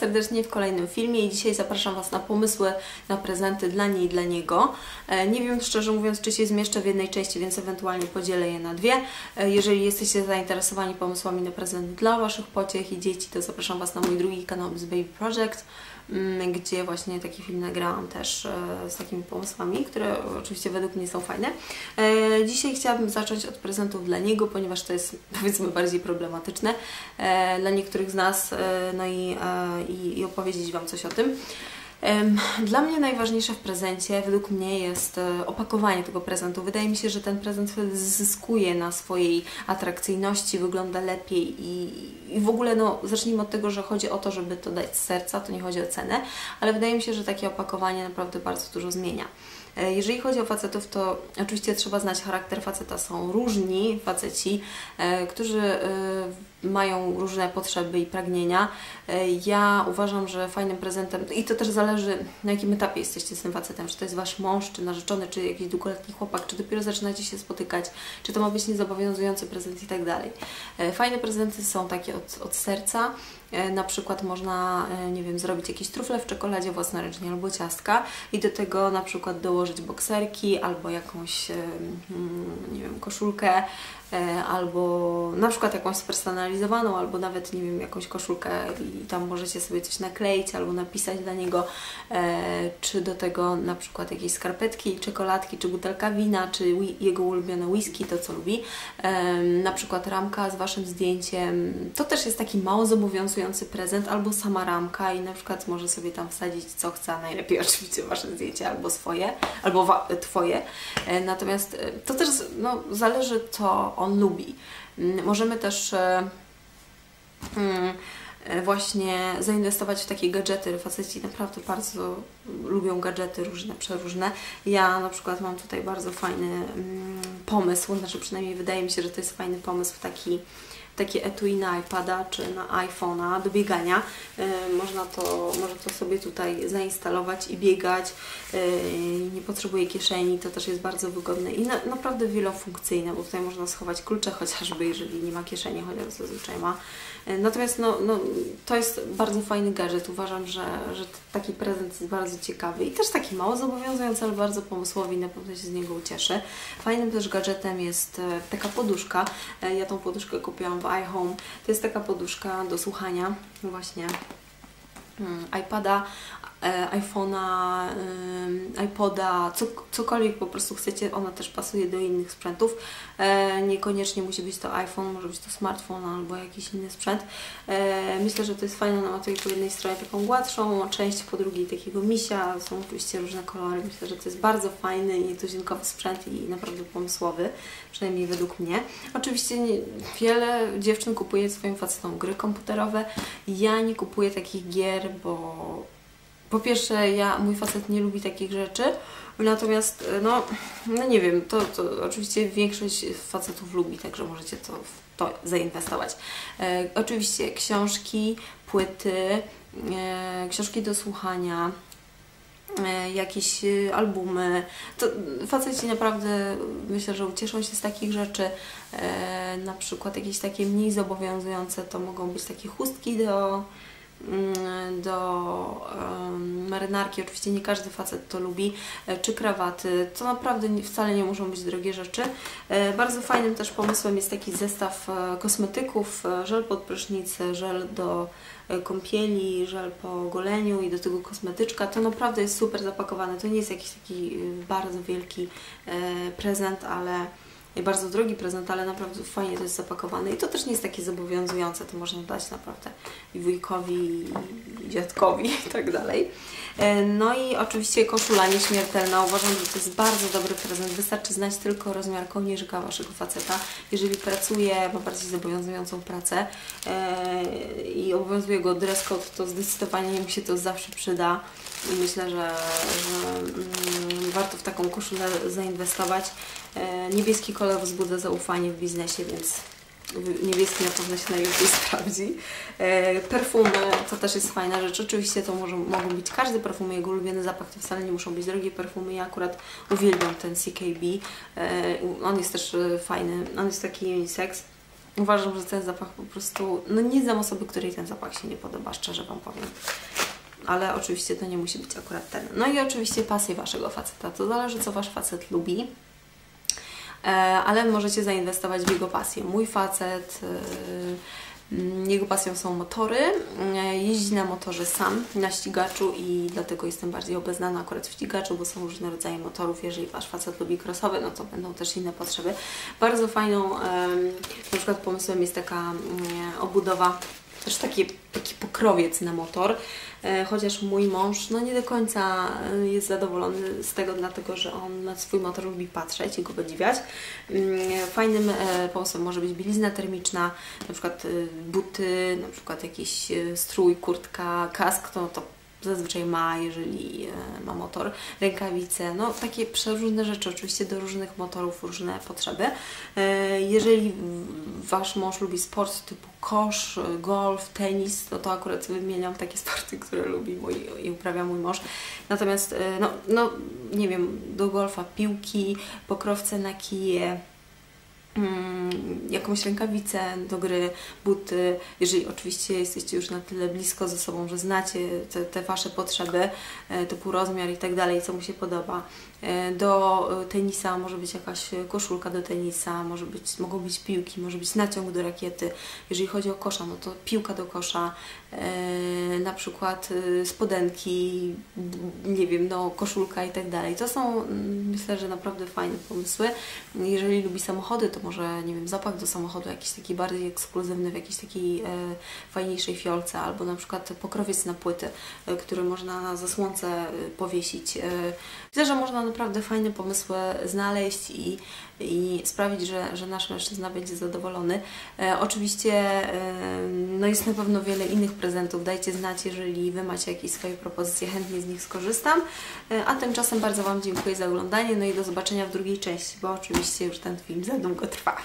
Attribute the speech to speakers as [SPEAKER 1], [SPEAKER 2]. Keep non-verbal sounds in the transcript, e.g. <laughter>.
[SPEAKER 1] serdecznie w kolejnym filmie i dzisiaj zapraszam Was na pomysły na prezenty dla niej i dla niego. E, nie wiem szczerze mówiąc, czy się zmieszczę w jednej części, więc ewentualnie podzielę je na dwie. E, jeżeli jesteście zainteresowani pomysłami na prezent dla Waszych pociech i dzieci, to zapraszam Was na mój drugi kanał z Baby Project gdzie właśnie taki film nagrałam też e, z takimi pomysłami, które oczywiście według mnie są fajne. E, Dzisiaj chciałabym zacząć od prezentów dla niego, ponieważ to jest <laughs> powiedzmy bardziej problematyczne e, dla niektórych z nas, no i, i, i opowiedzieć Wam coś o tym. Dla mnie najważniejsze w prezencie, według mnie, jest e, opakowanie tego prezentu. Wydaje mi się, że ten prezent zyskuje na swojej atrakcyjności, wygląda lepiej i, i w ogóle, no, zacznijmy od tego, że chodzi o to, żeby to dać z serca, to nie chodzi o cenę, ale wydaje mi się, że takie opakowanie naprawdę bardzo dużo zmienia. E, Jeżeli chodzi o facetów, to oczywiście trzeba znać charakter faceta. Są różni faceci, e, którzy mają różne potrzeby i pragnienia. E, Ja uważam, że fajnym prezentem, i to też zależy na jakim etapie jesteście z tym facetem, czy to jest Wasz mąż, czy narzeczony, czy jakiś długoletni chłopak, czy dopiero zaczynacie się spotykać, czy to ma być niezobowiązujący prezent i tak dalej. E, Fajne prezenty są takie od, od serca, E, Na przykład można, nie wiem, zrobić jakieś trufle w czekoladzie własnoręcznie albo ciastka i do tego na przykład dołożyć bokserki albo jakąś, mm, nie wiem, koszulkę albo na przykład jakąś spersonalizowaną, albo nawet, nie wiem, jakąś koszulkę i tam możecie sobie coś nakleić albo napisać dla niego, e, czy do tego na przykład jakieś skarpetki, czekoladki, czy butelka wina, czy jego ulubione whisky, to co lubi, Em, na przykład ramka z Waszym zdjęciem, to też jest taki mało zobowiązujący prezent, albo sama ramka i na przykład może sobie tam wsadzić co chce, najlepiej <laughs> oczywiście Wasze zdjęcie albo swoje, albo Twoje. E, Natomiast e, to też no, zależy, co on lubi. Mm, Możemy też e, mm, e, właśnie zainwestować w takie gadżety. Faceci naprawdę bardzo lubią gadżety różne, przeróżne. Ja na przykład mam tutaj bardzo fajny mm, pomysł, znaczy przynajmniej wydaje mi się, że to jest fajny pomysł taki takie etui na iPada czy na iPhone'a do biegania. E, Można to, można to sobie tutaj zainstalować i biegać. E, Nie potrzebuje kieszeni, to też jest bardzo wygodne i na, naprawdę wielofunkcyjne, bo tutaj można schować klucze chociażby, jeżeli nie ma kieszeni, chociaż zazwyczaj ma. E, Natomiast no, no, to jest bardzo fajny gadżet. Uważam, że, że taki prezent jest bardzo ciekawy i też taki mało zobowiązujący, ale bardzo pomysłowy i na pewno się z niego ucieszy. Fajnym też gadżetem jest taka poduszka. Ja tą poduszkę kupiłam w iHome. To jest taka poduszka do słuchania właśnie mm, iPada, iPhone'a, ym, iPoda, co, cokolwiek po prostu chcecie, ona też pasuje do innych sprzętów. E, niekoniecznie musi być to iPhone, może być to smartfon albo jakiś inny sprzęt. E, myślę, że to jest fajne, ona ma tutaj po jednej stronie taką gładszą część, po drugiej takiego misia, są oczywiście różne kolory. Myślę, że to jest bardzo fajny i nietuzinkowy sprzęt i naprawdę pomysłowy, przynajmniej według mnie. Oczywiście wiele dziewczyn kupuje swoim facetom gry komputerowe. Ja nie kupuję takich gier, bo po pierwsze, ja, mój facet nie lubi takich rzeczy, natomiast, no, no nie wiem, to, to oczywiście większość facetów lubi, także możecie to, to zainwestować. E, oczywiście książki, płyty, e, książki do słuchania, e, jakieś e, albumy. To faceci naprawdę myślę, że ucieszą się z takich rzeczy. E, na przykład jakieś takie mniej zobowiązujące to mogą być takie chustki do do em, marynarki. Oczywiście nie każdy facet to lubi, e, czy krawaty. To naprawdę wcale nie muszą być drogie rzeczy. E, Bardzo fajnym też pomysłem jest taki zestaw e, kosmetyków, żel pod prysznicę, żel do kąpieli, żel po goleniu i do tego kosmetyczka. To naprawdę jest super zapakowane. To nie jest jakiś taki bardzo wielki prezent, ale bardzo drogi prezent, ale naprawdę fajnie to jest zapakowane i to też nie jest takie zobowiązujące, to można dać naprawdę i wujkowi, i dziadkowi i tak dalej. E, No i oczywiście koszula nieśmiertelna. Uważam, że to jest bardzo dobry prezent. Wystarczy znać tylko rozmiar kołnierzyka Waszego faceta. Jeżeli pracuje, ma bardziej zobowiązującą pracę e, i obowiązuje go dress code, to zdecydowanie mu się to zawsze przyda i myślę, że, że mm, warto w taką koszulę zainwestować. E, niebieski kolor wzbudza zaufanie w biznesie, więc niebieski na pewno się najlepiej <laughs> sprawdzi. E, perfumy to też jest fajna rzecz. Oczywiście to może, mogą być każdy perfum, jego ulubiony zapach, to wcale nie muszą być drogie perfumy. Ja akurat uwielbiam ten CKB. E, on jest też fajny, on jest taki unisex. Uważam, że ten zapach po prostu, no nie znam osoby, której ten zapach się nie podoba, szczerze Wam powiem. Ale oczywiście to nie musi być akurat ten. No i oczywiście pasje Waszego faceta. To zależy, co Wasz facet lubi. E, ale możecie zainwestować w jego pasję. Mój facet, e, mm, jego pasją są motory. E, jeździ na motorze sam, na ścigaczu i dlatego jestem bardziej obeznana akurat w ścigaczu, bo są różne rodzaje motorów. Jeżeli Wasz facet lubi crossowe, no to będą też inne potrzeby. Bardzo fajną na przykład pomysłem jest taka mm, obudowa też taki, taki pokrowiec na motor, e, chociaż mój mąż no nie do końca e, jest zadowolony z tego, dlatego że on na swój motor lubi patrzeć i go podziwiać. Mm, fajnym e, pomysłem może być bielizna termiczna, na przykład buty, na przykład jakiś strój, kurtka, kask, to, to zazwyczaj ma, jeżeli ma motor, rękawice, no takie przeróżne rzeczy, oczywiście do różnych motorów różne potrzeby. Jeżeli Wasz mąż lubi sport typu kosz, golf, tenis, no to akurat wymieniam takie sporty, które lubi mój, i uprawia mój mąż. Natomiast, e, no, no nie wiem, do golfa piłki, pokrowce na kije, Mm, jakąś rękawicę do gry, buty, jeżeli oczywiście jesteście już na tyle blisko ze sobą, że znacie te, te Wasze potrzeby, e, typu rozmiar i tak dalej, co mu się podoba. E, do e, tenisa może być jakaś koszulka do tenisa, może być, mogą być piłki, może być naciąg do rakiety. Jeżeli chodzi o kosza, no to piłka do kosza, na przykład spodenki, nie wiem, no koszulka i tak dalej. To są mm, myślę, że naprawdę fajne pomysły. Jeżeli lubi samochody, to może, nie wiem, zapach do samochodu jakiś taki bardziej ekskluzywny w jakiejś takiej e, fajniejszej fiolce, albo na przykład pokrowiec na płyty, e, który można na zasłonce e, powiesić. E, myślę, że można naprawdę fajne pomysły znaleźć i, i sprawić, że, że nasz mężczyzna będzie zadowolony. E, oczywiście e, no jest na pewno wiele innych prezentów. Dajcie znać, jeżeli Wy macie jakieś swoje propozycje, chętnie z nich skorzystam. a tymczasem bardzo Wam dziękuję za oglądanie, no i do zobaczenia w drugiej części, bo oczywiście już ten film za długo trwa.